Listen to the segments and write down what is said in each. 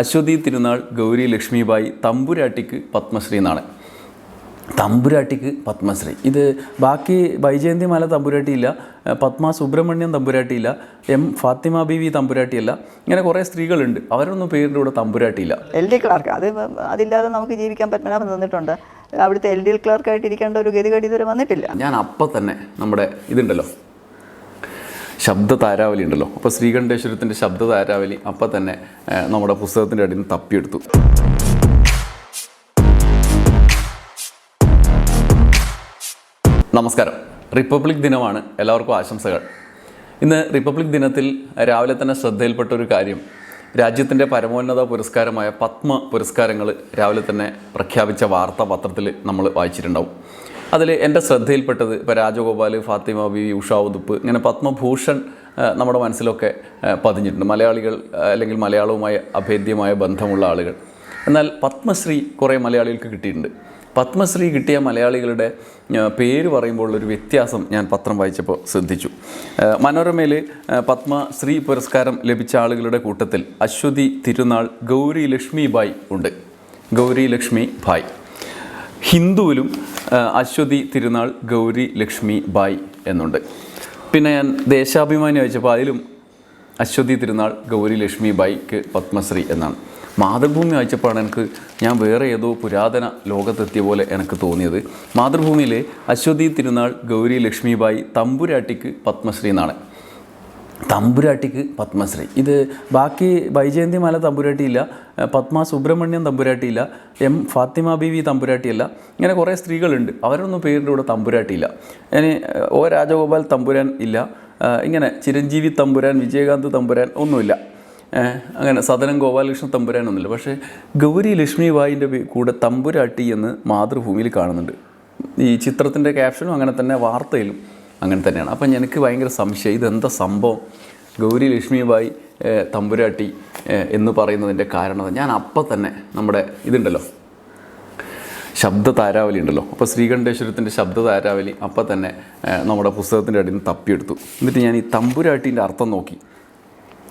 അശ്വതി തിരുനാൾ ഗൗരി ലക്ഷ്മിബായി തമ്പുരാട്ടിക്ക് പത്മശ്രീ എന്നാണ് തമ്പുരാട്ടിക്ക് പത്മശ്രീ. ഇത് ബാക്കി വൈജയന്തി മാല തമ്പുരാട്ടിയില്ല പത്മ സുബ്രഹ്മണ്യം തമ്പുരാട്ടിയില്ല എം ഫാത്തിമ ബീവി തമ്പുരാട്ടിയല്ല ഇങ്ങനെ കുറേ സ്ത്രീകളുണ്ട്. അവരൊന്നും പേരിന്റെ കൂടെ തമ്പുരാട്ടിയില്ല. എൽ ഡി ക്ലാർക്ക് അത് അതില്ലാതെ നമുക്ക് ജീവിക്കാൻ പത്മനാഭൻ തന്നിട്ടുണ്ട് അവിടുത്തെ എൽ ഡി ക്ലാർക്കായിട്ട് ഇരിക്കേണ്ട ഒരു ഗതികേട് ഇതുവരെ വന്നിട്ടില്ല. ഞാൻ അപ്പം തന്നെ നമ്മുടെ ഇതുണ്ടല്ലോ. ശബ്ദ താരാവലി ഉണ്ടല്ലോ. അപ്പോൾ ശ്രീകണ്ഠേശ്വരത്തിന്റെ ശബ്ദ താരാവലി അപ്പം തന്നെ നമ്മുടെ പുസ്തകത്തിന്റെ അടിയിൽ നിന്ന് തപ്പിയെടുത്തു. നമസ്കാരം. റിപ്പബ്ലിക് ദിനമാണ്. എല്ലാവർക്കും ആശംസകൾ. ഇന്ന് റിപ്പബ്ലിക് ദിനത്തിൽ രാവിലെ തന്നെ ശ്രദ്ധയിൽപ്പെട്ട ഒരു കാര്യം രാജ്യത്തിന്റെ പരമോന്നത പുരസ്കാരമായ പത്മ പുരസ്കാരങ്ങൾ രാവിലെ തന്നെ പ്രഖ്യാപിച്ച വാർത്താപത്രത്തിൽ നമ്മൾ വായിച്ചിട്ടുണ്ടാവും. അതിൽ എന്റെ ശ്രദ്ധയിൽപ്പെട്ടത് ഇപ്പോൾ രാജഗോപാൽ ഫാത്തിമ ബി ഉഷാ ഉതുപ്പ് ഇങ്ങനെ പത്മഭൂഷൺ നമ്മുടെ മനസ്സിലൊക്കെ പതിഞ്ഞിട്ടുണ്ട്. മലയാളികൾ അല്ലെങ്കിൽ മലയാളവുമായി അഭേദ്യമായ ബന്ധമുള്ള ആളുകൾ. എന്നാൽ പത്മശ്രീ കുറേ മലയാളികൾക്ക് കിട്ടിയിട്ടുണ്ട്. പത്മശ്രീ കിട്ടിയ മലയാളികളുടെ പേര് പറയുമ്പോൾ ഒരു വ്യത്യാസം ഞാൻ പത്രം വായിച്ചപ്പോൾ ശ്രദ്ധിച്ചു. മനോരമയിൽ പത്മശ്രീ പുരസ്കാരം ലഭിച്ച ആളുകളുടെ കൂട്ടത്തിൽ അശ്വതി തിരുനാൾ ഗൗരി ലക്ഷ്മി ബായ് ഉണ്ട്. ഗൗരി ലക്ഷ്മി ഭായ് ഹിന്ദുവിലും അശ്വതി തിരുനാൾ ഗൗരി ലക്ഷ്മി ബായ് എന്നുണ്ട്. പിന്നെ ഞാൻ ദേശാഭിമാനി വായിച്ചപ്പോൾ അതിലും അശ്വതി തിരുനാൾ ഗൗരി ലക്ഷ്മി ബായിക്ക് പത്മശ്രീ എന്നാണ്. മാതൃഭൂമി വായിച്ചപ്പോഴാണ് എനിക്ക് ഞാൻ വേറെ ഏതോ പുരാതന ലോകത്തെത്തിയ പോലെ എനിക്ക് തോന്നിയത്. മാതൃഭൂമിയിലെ അശ്വതി തിരുനാൾ ഗൗരി ലക്ഷ്മി ബായി തമ്പുരാട്ടിക്ക് പത്മശ്രീ എന്നാണ്. തമ്പുരാട്ടിക്ക് പത്മശ്രീ. ഇത് ബാക്കി വൈജയന്തി മാല തമ്പുരാട്ടിയില്ല പത്മ സുബ്രഹ്മണ്യം തമ്പുരാട്ടിയില്ല എം ഫാത്തിമ ബീവി തമ്പുരാട്ടിയല്ല ഇങ്ങനെ കുറേ സ്ത്രീകളുണ്ട്. അവരൊന്നും പേരിന്റെ കൂടെ തമ്പുരാട്ടിയില്ല. ഇനി ഒ രാജഗോപാൽ തമ്പുരാൻ ഇല്ല ഇങ്ങനെ ചിരഞ്ജീവി തമ്പുരാൻ വിജയകാന്ത് തമ്പുരാൻ ഒന്നുമില്ല. അങ്ങനെ സദനം ഗോപാലകൃഷ്ണൻ തമ്പുരാനൊന്നുമില്ല പക്ഷേ ഗൗരി ലക്ഷ്മി ബായിന്റെ കൂടെ തമ്പുരാട്ടി എന്ന് മാതൃഭൂമിയിൽ കാണുന്നുണ്ട്. ഈ ചിത്രത്തിന്റെ ക്യാപ്ഷനും അങ്ങനെ തന്നെ വാർത്തയിലും. അങ്ങനെ തന്നെയാണ്. അപ്പം എനിക്ക് ഭയങ്കര സംശയം ഇതെന്താ സംഭവം? ഗൗരി ലക്ഷ്മിബായി തമ്പുരാട്ടി എന്ന് പറയുന്നതിന്റെ കാരണം ഞാൻ അപ്പം തന്നെ നമ്മുടെ ഇതുണ്ടല്ലോ ശബ്ദ താരാവലി ഉണ്ടല്ലോ. അപ്പോൾ ശ്രീകണ്ഠേശ്വരത്തിന്റെ ശബ്ദ താരാവലി അപ്പം തന്നെ നമ്മുടെ പുസ്തകത്തിന്റെ അടിയിൽ നിന്ന് തപ്പിയെടുത്തു. എന്നിട്ട് ഞാൻ ഈ തമ്പുരാട്ടീന്റെ അർത്ഥം നോക്കി.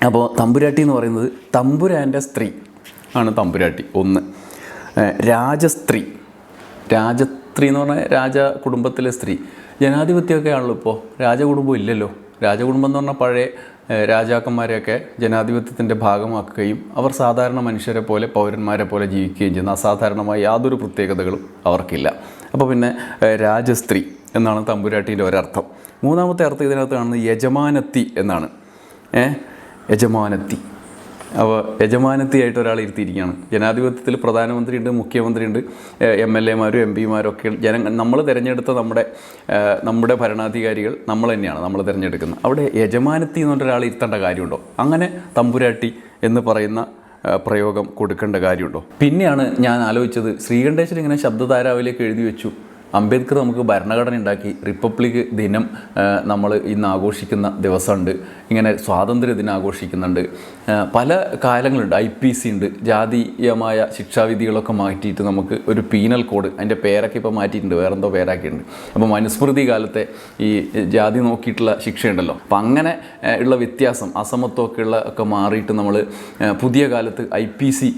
അപ്പോൾ തമ്പുരാട്ടി എന്ന് പറയുന്നത് തമ്പുരാന്റെ സ്ത്രീ ആണ് തമ്പുരാട്ടി. ഒന്ന് രാജസ്ത്രീ. രാജസ്ത്രീ എന്ന് പറഞ്ഞാൽ രാജ കുടുംബത്തിലെ സ്ത്രീ. ജനാധിപത്യമൊക്കെ ആണല്ലോ ഇപ്പോൾ രാജകുടുംബം ഇല്ലല്ലോ. രാജകുടുംബം എന്ന് പറഞ്ഞാൽ പഴയ രാജാക്കന്മാരെയൊക്കെ ജനാധിപത്യത്തിന്റെ ഭാഗമാക്കുകയും അവർ സാധാരണ മനുഷ്യരെ പോലെ പൗരന്മാരെ പോലെ ജീവിക്കുകയും ചെയ്യുന്ന അസാധാരണമായ യാതൊരു പ്രത്യേകതകളും അവർക്കില്ല. അപ്പോൾ പിന്നെ രാജസ്ത്രീ എന്നാണ് തമ്പുരാട്ടീന്റെ ഒരർത്ഥം. മൂന്നാമത്തെ അർത്ഥം ഇതിനകത്ത് കാണുന്നത് യജമാനത്തി എന്നാണ്. ഏ യജമാനത്തി. അപ്പോൾ യജമാനത്തിയായിട്ട് ഒരാൾ ഇരുത്തിയിരിക്കുകയാണ്. ജനാധിപത്യത്തിൽ പ്രധാനമന്ത്രിയുണ്ട് മുഖ്യമന്ത്രിയുണ്ട് എം എൽ എമാരും എം പിമാരും ഒക്കെ ജന നമ്മൾ തിരഞ്ഞെടുത്ത നമ്മുടെ നമ്മുടെ ഭരണാധികാരികൾ നമ്മൾ തന്നെയാണ് നമ്മൾ തിരഞ്ഞെടുക്കുന്നത്. അവിടെ യജമാനത്തി എന്ന് പറഞ്ഞ ഒരാൾ ഇരുത്തേണ്ട കാര്യമുണ്ടോ? അങ്ങനെ തമ്പുരാട്ടി എന്ന് പറയുന്ന പ്രയോഗം കൊടുക്കേണ്ട കാര്യമുണ്ടോ? പിന്നെയാണ് ഞാൻ ആലോചിച്ചത് ശ്രീകണ്ഠേശ്വരൻ ഇങ്ങനെ ശബ്ദധാരാവിലേക്ക് എഴുതി വെച്ചു. അംബേദ്കർ നമുക്ക് ഭരണഘടന ഉണ്ടാക്കി. റിപ്പബ്ലിക് ദിനം നമ്മൾ ഇന്ന് ആഘോഷിക്കുന്ന ദിവസമുണ്ട്. ഇങ്ങനെ സ്വാതന്ത്ര്യ ദിനം ആഘോഷിക്കുന്നുണ്ട്. പല കാലങ്ങളുണ്ട്. ഐ പി സി ഉണ്ട്. ജാതീയമായ ശിക്ഷാവിധികളൊക്കെ മാറ്റിയിട്ട് നമുക്ക് ഒരു പീനൽ കോഡ് അതിന്റെ പേരൊക്കെ ഇപ്പോൾ മാറ്റിയിട്ടുണ്ട്. വേറെന്തോ പേരാക്കിയിട്ടുണ്ട്. അപ്പോൾ മനുസ്മൃതി കാലത്തെ ഈ ജാതി നോക്കിയിട്ടുള്ള ശിക്ഷയുണ്ടല്ലോ. അപ്പം അങ്ങനെ ഉള്ള വ്യത്യാസം അസമത്വമൊക്കെ ഉള്ള ഒക്കെ മാറിയിട്ട് നമ്മൾ പുതിയ കാലത്ത് ഐ പി സി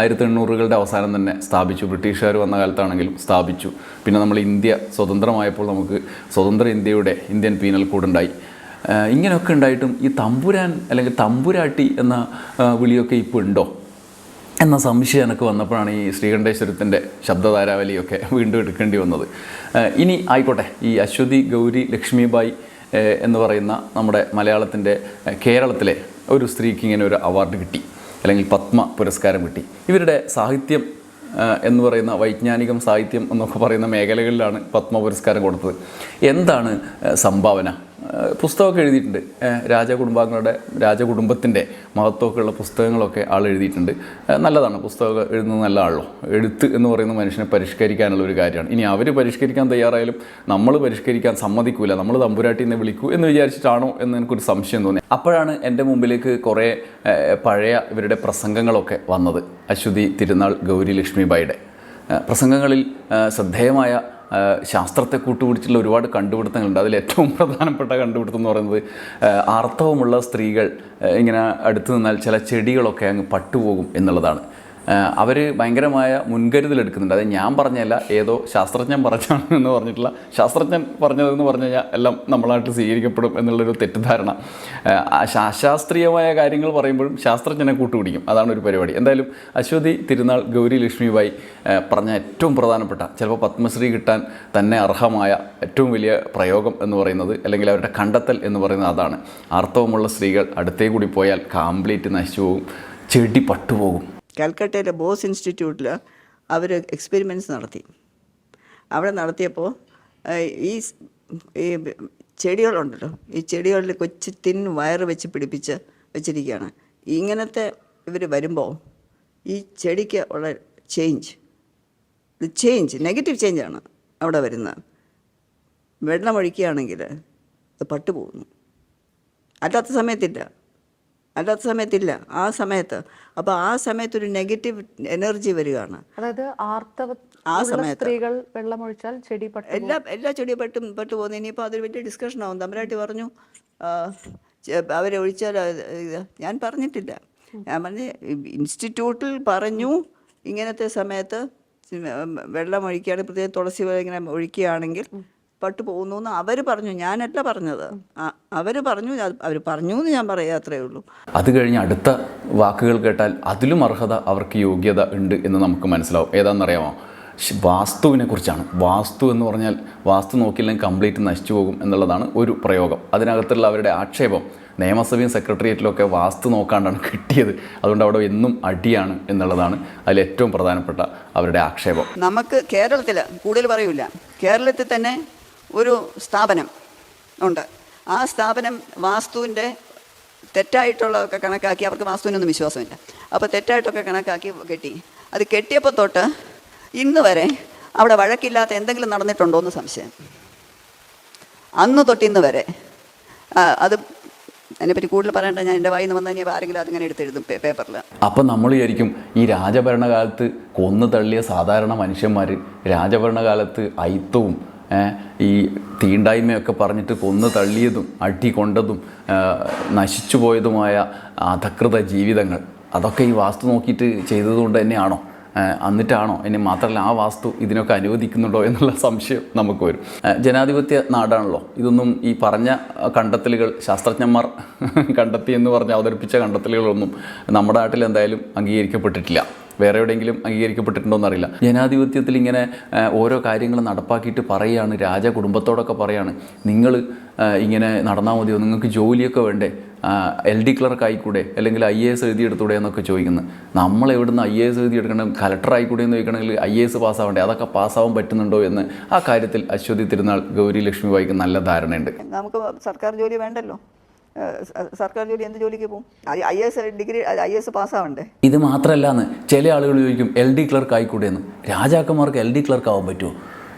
ആയിരത്തി എണ്ണൂറുകളുടെ അവസാനം തന്നെ സ്ഥാപിച്ചു. ബ്രിട്ടീഷുകാർ വന്ന കാലത്താണെങ്കിലും സ്ഥാപിച്ചു. പിന്നെ നമ്മൾ ഇന്ത്യ സ്വതന്ത്രമായപ്പോൾ നമുക്ക് സ്വതന്ത്ര ഇന്ത്യയുടെ ഇന്ത്യൻ പീനൽ ആ, ഇങ്ങനെയൊക്കെ ഉണ്ടായിട്ടും ഈ തമ്പുരാൻ അല്ലെങ്കിൽ തമ്പുരാട്ടി എന്ന വിളിയൊക്കെ ഇപ്പോൾ ഉണ്ടോ? എന്ന സംശയം എനിക്ക് വന്നപ്പോഴാണ് ഈ ശ്രീകണ്ഠേശ്വരത്തിന്റെ ശബ്ദധാരാവലിയൊക്കെ വീണ്ടും എടുക്കേണ്ടി വന്നത്. ഇനി ആയിക്കോട്ടെ. ഈ അശ്വതി ഗൗരി ലക്ഷ്മിബായി എന്ന് പറയുന്ന നമ്മുടെ മലയാളത്തിന്റെ കേരളത്തിലെ ഒരു സ്ത്രീക്ക് ഇങ്ങനെ ഒരു അവാർഡ് കിട്ടി. അല്ലെങ്കിൽ പത്മ പുരസ്കാരം കിട്ടി. ഇവരുടെ സാഹിത്യം എന്ന് പറയുന്ന വൈജ്ഞാനികം സാഹിത്യം എന്നൊക്കെ പറയുന്ന മേഖലകളിലാണ് പത്മ പുരസ്കാരം കൊടുത്തത്. എന്താണ് സംഭാവന? പുസ്തകമൊക്കെ എഴുതിയിട്ടുണ്ട്. രാജകുടുംബാംഗങ്ങളുടെ രാജകുടുംബത്തിന്റെ മഹത്വമൊക്കെയുള്ള പുസ്തകങ്ങളൊക്കെ ആൾ എഴുതിയിട്ടുണ്ട്. നല്ലതാണ്. പുസ്തകമൊക്കെ എഴുതുന്നത് ആളോ എഴുത്ത് എന്ന് പറയുന്ന മനുഷ്യനെ പരിഷ്കരിക്കാനുള്ള ഒരു കാര്യമാണ്. ഇനി അവർ പരിഷ്കരിക്കാൻ തയ്യാറായാലും നമ്മൾ പരിഷ്കരിക്കാൻ സമ്മതിക്കൂല. നമ്മൾ തമ്പുരാട്ടി എന്നെ വിളിക്കൂ എന്ന് വിചാരിച്ചിട്ടാണോ എന്ന് എനിക്കൊരു സംശയം തോന്നി. അപ്പോഴാണ് എന്റെ മുമ്പിലേക്ക് കുറേ പഴയ ഇവരുടെ പ്രസംഗങ്ങളൊക്കെ വന്നത്. അശ്വതി തിരുനാൾ ഗൗരി ലക്ഷ്മിബായിയുടെ പ്രസംഗങ്ങളിൽ ശ്രദ്ധേയമായ ശാസ്ത്രത്തെ കൂട്ടുപിടിച്ചുള്ള ഒരുപാട് കണ്ടുപിടുത്തങ്ങളുണ്ട്. അതിൽ ഏറ്റവും പ്രധാനപ്പെട്ട കണ്ടുപിടുത്തം എന്ന് പറയുന്നത് ആർത്തവമുള്ള സ്ത്രീകൾ ഇങ്ങനെ അടുത്ത് നിന്നാൽ ചില ചെടികളൊക്കെ അങ്ങ് പട്ടുപോകും എന്നുള്ളതാണ്. അവർ ഭയങ്കരമായ മുൻകരുതൽ എടുക്കുന്നുണ്ട് അത് ഞാൻ പറഞ്ഞല്ല ഏതോ ശാസ്ത്രജ്ഞൻ പറഞ്ഞാണ് എന്ന് പറഞ്ഞിട്ടുള്ള ശാസ്ത്രജ്ഞൻ പറഞ്ഞതെന്ന് പറഞ്ഞു കഴിഞ്ഞാൽ എല്ലാം നമ്മളായിട്ട് സ്വീകരിക്കപ്പെടും എന്നുള്ളൊരു തെറ്റിദ്ധാരണ. ശാസ്ത്രീയമായ കാര്യങ്ങൾ പറയുമ്പോഴും ശാസ്ത്രജ്ഞനെ കൂട്ടുപിടിക്കും. അതാണ് ഒരു പരിപാടി. എന്തായാലും അശ്വതി തിരുനാൾ ഗൗരി ലക്ഷ്മിബായി പറഞ്ഞ ഏറ്റവും പ്രധാനപ്പെട്ട ചിലപ്പോൾ പത്മശ്രീ കിട്ടാൻ തന്നെ അർഹമായ ഏറ്റവും വലിയ പ്രയോഗം എന്ന് പറയുന്നത് അല്ലെങ്കിൽ അവരുടെ കണ്ടെത്തൽ എന്ന് പറയുന്നത് അതാണ്. ആർത്തവമുള്ള സ്ത്രീകൾ അടുത്തേ കൂടി പോയാൽ കംപ്ലീറ്റ് നശിച്ചു പോകും. ചെടി പട്ടുപോകും. കാൽക്കട്ടയിലെ ബോസ് ഇൻസ്റ്റിറ്റ്യൂട്ടിൽ അവർ എക്സ്പെരിമെന്റ്സ് നടത്തി. അവിടെ നടത്തിയപ്പോൾ ഈ ഈ ചെടികളുണ്ടല്ലോ ഈ ചെടികളിൽ കൊച്ചു തിൻ വയർ വെച്ച് പിടിപ്പിച്ച് വെച്ചിരിക്കുകയാണ്. ഇങ്ങനത്തെ ഇവർ വരുമ്പോൾ ഈ ചെടിക്ക് ഉള്ള ചേഞ്ച് ചേഞ്ച് നെഗറ്റീവ് ചേഞ്ചാണ് അവിടെ വരുന്നത്. വെള്ളം ഒഴിക്കുകയാണെങ്കിൽ അത് പട്ടുപോകുന്നു. അല്ലാത്ത സമയത്തില്ല. അല്ലാത്ത സമയത്തില്ല ആ സമയത്ത്. അപ്പോൾ ആ സമയത്ത് ഒരു നെഗറ്റീവ് എനർജി വരികയാണ്. അതായത് ആർത്തവ ആ സമയത്ത്. സ്ത്രീകൾ വെള്ളമൊഴിച്ചാൽ ചെടി എല്ലാ എല്ലാ ചെടി പെട്ടും പെട്ടു പോകുന്നു. ഇനിയിപ്പോൾ അതൊരു വലിയ ഡിസ്കഷൻ ആവും തമ്പരാട്ടി പറഞ്ഞു അവരെ ഒഴിച്ചാൽ ഞാൻ പറഞ്ഞിട്ടില്ല. ഞാൻ പറഞ്ഞ് ഇൻസ്റ്റിറ്റ്യൂട്ടിൽ പറഞ്ഞു ഇങ്ങനത്തെ സമയത്ത് വെള്ളം ഒഴിക്കുകയാണെങ്കിൽ പ്രത്യേകം തുളസി ഇങ്ങനെ ഒഴിക്കുകയാണെങ്കിൽ പട്ടു പോകുന്നു എന്ന് അവർ പറഞ്ഞു. ഞാനല്ല പറഞ്ഞത്. അവർ പറഞ്ഞു അവർ പറഞ്ഞു എന്ന് ഞാൻ പറയുക അത്രയേ ഉള്ളൂ. അത് കഴിഞ്ഞ് അടുത്ത വാക്കുകൾ കേട്ടാൽ അതിലും അർഹത അവർക്ക് യോഗ്യത ഉണ്ട് എന്ന് നമുക്ക് മനസ്സിലാവും. ഏതാണെന്നറിയാമോ? വാസ്തുവിനെ കുറിച്ചാണ്. വാസ്തു എന്ന് പറഞ്ഞാൽ വാസ്തു നോക്കിയില്ലെങ്കിൽ കംപ്ലീറ്റ് നശിച്ചു പോകും എന്നുള്ളതാണ് ഒരു പ്രയോഗം. അതിനകത്തുള്ള അവരുടെ ആക്ഷേപം. നിയമസഭയും സെക്രട്ടേറിയറ്റിലൊക്കെ വാസ്തു നോക്കാണ്ടാണ് കിട്ടിയത്. അതുകൊണ്ട് അവിടെ എന്നും അടിയാണ് എന്നുള്ളതാണ് അതിൽ ഏറ്റവും പ്രധാനപ്പെട്ട അവരുടെ ആക്ഷേപം. നമുക്ക് കേരളത്തിൽ കൂടുതൽ പറയൂല. കേരളത്തിൽ തന്നെ ഒരു സ്ഥാപനം ഉണ്ട്. ആ സ്ഥാപനം വാസ്തുവിന്റെ തെറ്റായിട്ടുള്ളതൊക്കെ കണക്കാക്കി അവർക്ക് വാസ്തുവിനൊന്നും വിശ്വാസമില്ല. അപ്പോൾ തെറ്റായിട്ടൊക്കെ കണക്കാക്കി കെട്ടി. അത് കെട്ടിയപ്പോൾ തൊട്ട് ഇന്ന് വരെ അവിടെ വഴക്കില്ലാത്ത എന്തെങ്കിലും നടന്നിട്ടുണ്ടോ എന്ന് സംശയം. അന്ന് തൊട്ട് ഇന്ന് വരെ അത് അതിനെപ്പറ്റി കൂടുതൽ പറയണ്ട ഞാൻ എന്റെ വായിൽ നിന്ന് വന്നാൽ ആരെങ്കിലും അതിങ്ങനെ എടുത്തെഴുതും പേപ്പറിൽ. അപ്പം നമ്മൾ വിചാരിക്കും ഈ രാജഭരണകാലത്ത് കൊന്നു തള്ളിയ സാധാരണ മനുഷ്യന്മാർ രാജഭരണകാലത്ത് അയിത്തവും ഈ തീണ്ടായ്മയൊക്കെ പറഞ്ഞിട്ട് കൊന്നു തള്ളിയതും അടി കൊണ്ടതും നശിച്ചു പോയതുമായ അധകൃത ജീവിതങ്ങൾ. അതൊക്കെ ഈ വാസ്തു നോക്കിയിട്ട് ചെയ്തതുകൊണ്ട് തന്നെയാണോ? എന്നിട്ടാണോ? ഇനി മാത്രമല്ല ആ വാസ്തു ഇതിനൊക്കെ അനുവദിക്കുന്നുണ്ടോ എന്നുള്ള സംശയം നമുക്ക് വരും. ജനാധിപത്യ നാടാണല്ലോ. ഇതൊന്നും ഈ പറഞ്ഞ കണ്ടെത്തലുകൾ ശാസ്ത്രജ്ഞന്മാർ കണ്ടെത്തി എന്ന് പറഞ്ഞ് അവതരിപ്പിച്ച കണ്ടെത്തലുകളൊന്നും നമ്മുടെ നാട്ടിൽ എന്തായാലും അംഗീകരിക്കപ്പെട്ടിട്ടില്ല. വേറെ എവിടെയെങ്കിലും അംഗീകരിക്കപ്പെട്ടിട്ടുണ്ടോ എന്നറിയില്ല ജനാധിപത്യത്തിൽ ഇങ്ങനെ ഓരോ കാര്യങ്ങൾ നടപ്പാക്കിയിട്ട് പറയുകയാണ് രാജ കുടുംബത്തോടൊക്കെ പറയാണ്. നിങ്ങൾ ഇങ്ങനെ നടന്നാൽ മതിയോ? നിങ്ങൾക്ക് ജോലിയൊക്കെ വേണ്ടേ? എൽ ഡി ക്ലർക്ക് ആയിക്കൂടെ? അല്ലെങ്കിൽ ഐ എ എസ് എഴുതിയെടുത്തൂടെ എന്നൊക്കെ ചോദിക്കുന്നത് നമ്മൾ എവിടുന്ന് ഐ എ എസ് എഴുതിയെടുക്കണം കലക്ടർ ആയിക്കൂടെ എന്ന് ചോദിക്കണമെങ്കിൽ ഐ എ എസ് പാസ്സാവണ്ടേ അതൊക്കെ പാസ്സാവാൻ പറ്റുന്നുണ്ടോ എന്ന് ആ കാര്യത്തിൽ അശ്വതി തിരുനാൾ ഗൗരി ലക്ഷ്മി വായിക്ക് നല്ല ധാരണയുണ്ട്. നമുക്ക് സർക്കാർ ജോലി വേണ്ടല്ലോ? സർക്കാർ ജോലി എന്ത് ജോലിക്ക് പോകും? I S degree I S പാസ്സാവണ്ടേ? ഇത് മാത്രമല്ല ചില ആളുകൾ ചോദിക്കും എൽ ഡി ക്ലർക്ക് ആയിക്കൂടെ എന്ന് രാജാക്കന്മാർക്ക് എൽ ഡി ക്ലർക്ക് ആവാൻ പറ്റുമോ?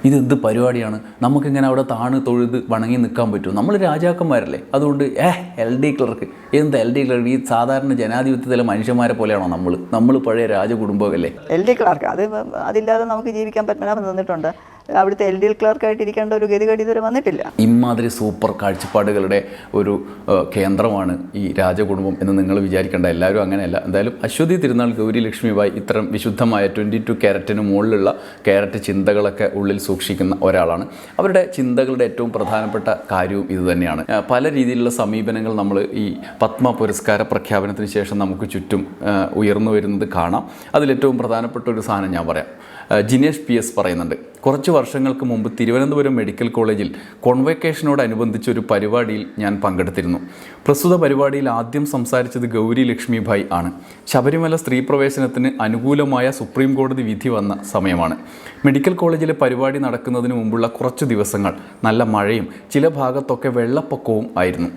ഇത് എന്ത് പരിപാടിയാണ്? നമുക്കിങ്ങനെ അവിടെ താണ് തൊഴുത് വണങ്ങി നിൽക്കാൻ പറ്റുമോ? നമ്മൾ രാജാക്കന്മാരല്ലേ? അതുകൊണ്ട് ഏ എൽ ഡി ക്ലർക്ക് എന്ത് എൽ ഡി ക്ലർക്ക് ഈ സാധാരണ ജനാധിപത്യത്തിലെ മനുഷ്യന്മാരെ പോലെയാണോ നമ്മൾ? നമ്മൾ പഴയ രാജകുടുംബമല്ലേ എൽ ഡി ക്ലർക്ക് അത് അതില്ലാതെ നമുക്ക് ജീവിക്കാൻ പറ്റുന്ന തന്നിട്ടുണ്ട്. അവിടുത്തെ എൽ ഡി എൽ ക്ലർക്കായിട്ട് ഇരിക്കേണ്ട ഒരു ഗതികേട് ഇതുവരെ വന്നിട്ടില്ല. ഇമാതിരി സൂപ്പർ കാഴ്ചപ്പാടുകളുടെ ഒരു കേന്ദ്രമാണ് ഈ രാജകുടുംബം എന്ന് നിങ്ങൾ വിചാരിക്കേണ്ട. എല്ലാവരും അങ്ങനെയല്ല. എന്തായാലും അശ്വതി തിരുനാൾ ഗൗരി ലക്ഷ്മിബായി ഇത്തരം വിശുദ്ധമായ ട്വന്റി ടു ക്യാരറ്റിന് മുകളിലുള്ള ക്യാരറ്റ് ചിന്തകളൊക്കെ ഉള്ളിൽ സൂക്ഷിക്കുന്ന ഒരാളാണ്. അവരുടെ ചിന്തകളുടെ ഏറ്റവും പ്രധാനപ്പെട്ട കാര്യവും ഇതുതന്നെയാണ് പല രീതിയിലുള്ള സമീപനങ്ങൾ നമ്മൾ ഈ പത്മ പുരസ്കാര പ്രഖ്യാപനത്തിന് ശേഷം നമുക്ക് ചുറ്റും ഉയർന്നു വരുന്നത് കാണാം. അതിലേറ്റവും പ്രധാനപ്പെട്ട ഒരു സാധനം ഞാൻ പറയാം. ജിനേഷ് പി എസ് പറയുന്നുണ്ട്. കുറച്ച് വർഷങ്ങൾക്ക് മുമ്പ് തിരുവനന്തപുരം മെഡിക്കൽ കോളേജിൽ കോൺവെക്കേഷനോടനുബന്ധിച്ച് ഒരു പരിപാടിയിൽ ഞാൻ പങ്കെടുത്തിരുന്നു. പ്രസ്തുത പരിപാടിയിൽ ആദ്യം സംസാരിച്ചത് ഗൗരി ലക്ഷ്മിഭായ് ആണ്. ശബരിമല സ്ത്രീ പ്രവേശനത്തിന് അനുകൂലമായ സുപ്രീം കോടതി വിധി വന്ന സമയമാണ്. മെഡിക്കൽ കോളേജിലെ പരിപാടി നടക്കുന്നതിന് മുമ്പുള്ള കുറച്ച് ദിവസങ്ങൾ നല്ല മഴയും ചില ഭാഗത്തൊക്കെ വെള്ളപ്പൊക്കവും ആയിരുന്നു.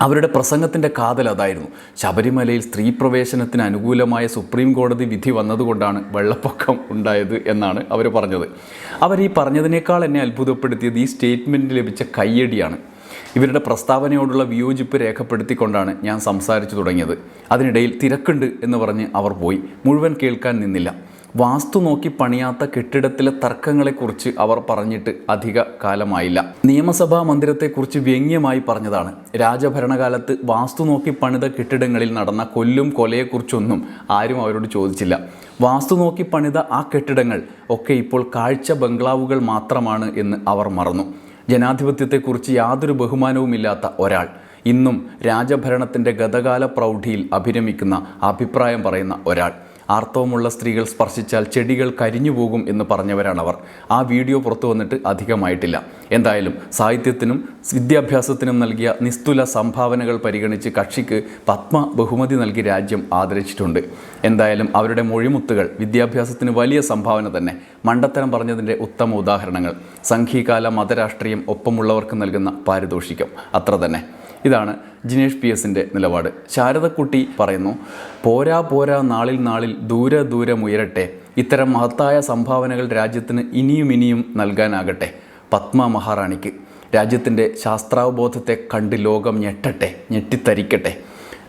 അവരുടെ പ്രസംഗത്തിന്റെ കാതൽ അതായിരുന്നു. ശബരിമലയിൽ സ്ത്രീ പ്രവേശനത്തിന് അനുകൂലമായ സുപ്രീം കോടതി വിധി വന്നതുകൊണ്ടാണ് വെള്ളപ്പൊക്കം ഉണ്ടായത് എന്നാണ് അവർ പറഞ്ഞത്. അവർ ഈ പറഞ്ഞതിനേക്കാൾ എന്നെ അത്ഭുതപ്പെടുത്തിയത് ഈ സ്റ്റേറ്റ്മെന്റ് ലഭിച്ച കയ്യടിയാണ്. ഇവരുടെ പ്രസ്താവനയോടുള്ള വിയോജിപ്പ് രേഖപ്പെടുത്തിക്കൊണ്ടാണ് ഞാൻ സംസാരിച്ചു തുടങ്ങിയത്. അതിനിടയിൽ തിരക്കുണ്ട് എന്ന് പറഞ്ഞ് അവർ പോയി. മുഴുവൻ കേൾക്കാൻ നിന്നില്ല. വാസ്തു നോക്കി പണിയാത്ത കെട്ടിടത്തിലെ തർക്കങ്ങളെക്കുറിച്ച് അവർ പറഞ്ഞിട്ട് അധിക കാലമായില്ല. നിയമസഭാ മന്ദിരത്തെക്കുറിച്ച് വ്യംഗ്യമായി പറഞ്ഞതാണ്. രാജഭരണകാലത്ത് വാസ്തു നോക്കി പണിത കെട്ടിടങ്ങളിൽ നടന്ന കൊല്ലും കൊലയെക്കുറിച്ചൊന്നും ആരും അവരോട് ചോദിച്ചില്ല. വാസ്തു നോക്കി പണിത ആ കെട്ടിടങ്ങൾ ഒക്കെ ഇപ്പോൾ കാഴ്ച ബംഗ്ലാവുകൾ മാത്രമാണ് എന്ന് അവർ മറന്നു. ജനാധിപത്യത്തെക്കുറിച്ച് യാതൊരു ബഹുമാനവുമില്ലാത്ത ഒരാൾ. ഇന്നും രാജഭരണത്തിന്റെ ഗതകാല പ്രൗഢിയിൽ അഭിരമിക്കുന്ന അഭിപ്രായം പറയുന്ന ഒരാൾ. ആർത്തവമുള്ള സ്ത്രീകൾ സ്പർശിച്ചാൽ ചെടികൾ കരിഞ്ഞു പോകും എന്ന് പറഞ്ഞവരാണവർ. ആ വീഡിയോ പുറത്തു വന്നിട്ട് അധികമായിട്ടില്ല. എന്തായാലും സാഹിത്യത്തിനും വിദ്യാഭ്യാസത്തിനും നൽകിയ നിസ്തുല സംഭാവനകൾ പരിഗണിച്ച് കക്ഷിക്ക് പത്മ ബഹുമതി നൽകി രാജ്യം ആദരിച്ചിട്ടുണ്ട്. എന്തായാലും അവരുടെ മൊഴിമുത്തുകൾ വിദ്യാഭ്യാസത്തിന് വലിയ സംഭാവന തന്നെ. മണ്ടത്തരം പറഞ്ഞതിന്റെ ഉത്തമ ഉദാഹരണങ്ങൾ. സംഘീകാല മതരാഷ്ട്രീയം ഒപ്പമുള്ളവർക്ക് നൽകുന്ന പാരിതോഷികം. അത്ര തന്നെ. ഇതാണ് ജിനേഷ് പി എസിന്റെ നിലപാട്. ശാരദക്കുട്ടി പറയുന്നു പോരാ പോരാ നാളിൽ നാളിൽ ദൂരെ ദൂരം ഉയരട്ടെ. ഇത്തരം മഹത്തായ സംഭാവനകൾ രാജ്യത്തിന് ഇനിയും ഇനിയും നൽകാനാകട്ടെ. പത്മ മഹാറാണിക്ക്. രാജ്യത്തിന്റെ ശാസ്ത്രാവബോധത്തെ കണ്ട് ലോകം ഞെട്ടട്ടെ ഞെട്ടിത്തരിക്കട്ടെ.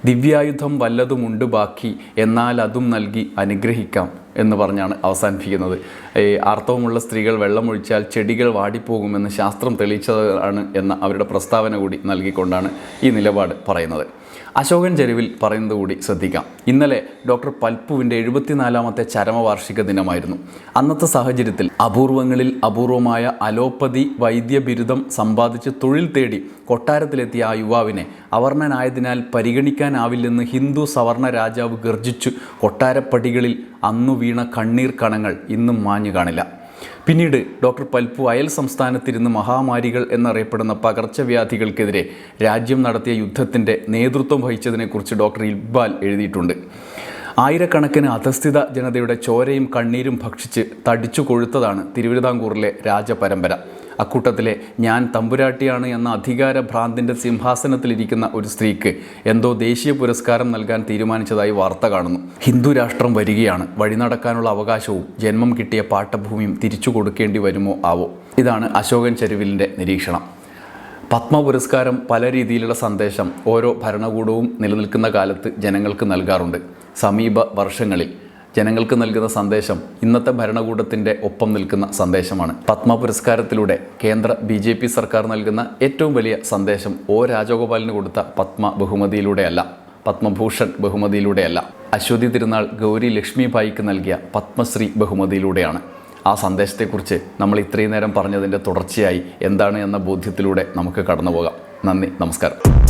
ദിവ്യായുധം വല്ലതുമുണ്ട് ബാക്കി എന്നാൽ അതും നൽകി അനുഗ്രഹിക്കാം. എന്ന് പറഞ്ഞാണ് അവസാനിപ്പിക്കുന്നത്. ഈ ആർത്തവമുള്ള സ്ത്രീകൾ വെള്ളമൊഴിച്ചാൽ ചെടികൾ വാടിപ്പോകുമെന്ന് ശാസ്ത്രം തെളിയിച്ചതാണ് എന്ന അവരുടെ പ്രസ്താവന കൂടി നൽകിക്കൊണ്ടാണ് ഈ നിലപാട് പറയുന്നത്. അശോകൻ ചെരുവിൽ പറയുന്നത് കൂടി ശ്രദ്ധിക്കാം. ഇന്നലെ ഡോക്ടർ പൽപ്പുവിന്റെ എഴുപത്തിനാലാമത്തെ ചരമവാർഷിക ദിനമായിരുന്നു. അന്നത്തെ സാഹചര്യത്തിൽ അപൂർവങ്ങളിൽ അപൂർവമായ അലോപ്പതി വൈദ്യ ബിരുദം സമ്പാദിച്ച് തൊഴിൽ തേടി കൊട്ടാരത്തിലെത്തിയ ആ യുവാവിനെ അവർണനായതിനാൽ പരിഗണിക്കാനാവില്ലെന്ന് ഹിന്ദു സവർണ രാജാവ് ഗർജിച്ചു കൊട്ടാരപ്പടികളിൽ അന്നു വീണ കണ്ണീർ കണങ്ങൾ ഇന്നും മാഞ്ഞു കാണില്ല. പിന്നീട് ഡോക്ടർ പൽപ്പു അയൽ സംസ്ഥാനത്തിരുന്ന് മഹാമാരികൾ എന്നറിയപ്പെടുന്ന പകർച്ചവ്യാധികൾക്കെതിരെ രാജ്യം നടത്തിയ യുദ്ധത്തിന്റെ നേതൃത്വം വഹിച്ചതിനെക്കുറിച്ച് ഡോക്ടർ ഇക്ബാൽ എഴുതിയിട്ടുണ്ട്. ആയിരക്കണക്കിന് അധസ്ഥിത ജനതയുടെ ചോരയും കണ്ണീരും ഭക്ഷിച്ച് തടിച്ചു കൊഴുത്തതാണ് തിരുവിതാംകൂറിലെ രാജപരമ്പര. അക്കൂട്ടത്തിലെ ഞാൻ തമ്പുരാട്ടിയാണ് എന്ന അധികാര ഭ്രാന്തിന്റെ സിംഹാസനത്തിലിരിക്കുന്ന ഒരു സ്ത്രീക്ക് എന്തോ ദേശീയ പുരസ്കാരം നൽകാൻ തീരുമാനിച്ചതായി വാർത്ത കാണുന്നു. ഹിന്ദു രാഷ്ട്രം വരികയാണ്. വഴി നടക്കാനുള്ള അവകാശവും ജന്മം കിട്ടിയ പാട്ടഭൂമിയും തിരിച്ചു കൊടുക്കേണ്ടി വരുമോ ആവോ? ഇതാണ് അശോകൻ ചെരുവിലിന്റെ നിരീക്ഷണം. പത്മ പുരസ്കാരം പല രീതിയിലുള്ള സന്ദേശം ഓരോ ഭരണകൂടവും നിലനിൽക്കുന്ന കാലത്ത് ജനങ്ങൾക്ക് നൽകാറുണ്ട്. സമീപ വർഷങ്ങളിൽ ജനങ്ങൾക്ക് നൽകുന്ന സന്ദേശം ഇന്നത്തെ ഭരണകൂടത്തിന്റെ ഒപ്പം നിൽക്കുന്ന സന്ദേശമാണ്. പത്മ പുരസ്കാരത്തിലൂടെ കേന്ദ്ര ബി ജെ പി സർക്കാർ നൽകുന്ന ഏറ്റവും വലിയ സന്ദേശം ഒ രാജഗോപാലിന് കൊടുത്ത പത്മ ബഹുമതിയിലൂടെയല്ല പത്മഭൂഷൺ ബഹുമതിയിലൂടെയല്ല. അശ്വതി തിരുനാൾ ഗൗരി ലക്ഷ്മിഭായിക്ക് നൽകിയ പത്മശ്രീ ബഹുമതിയിലൂടെയാണ്. ആ സന്ദേശത്തെക്കുറിച്ച് നമ്മൾ ഇത്രയും നേരം പറഞ്ഞതിന്റെ തുടർച്ചയായി എന്താണ് എന്ന ബോധ്യത്തിലൂടെ നമുക്ക് കടന്നു പോകാം നന്ദി നമസ്കാരം.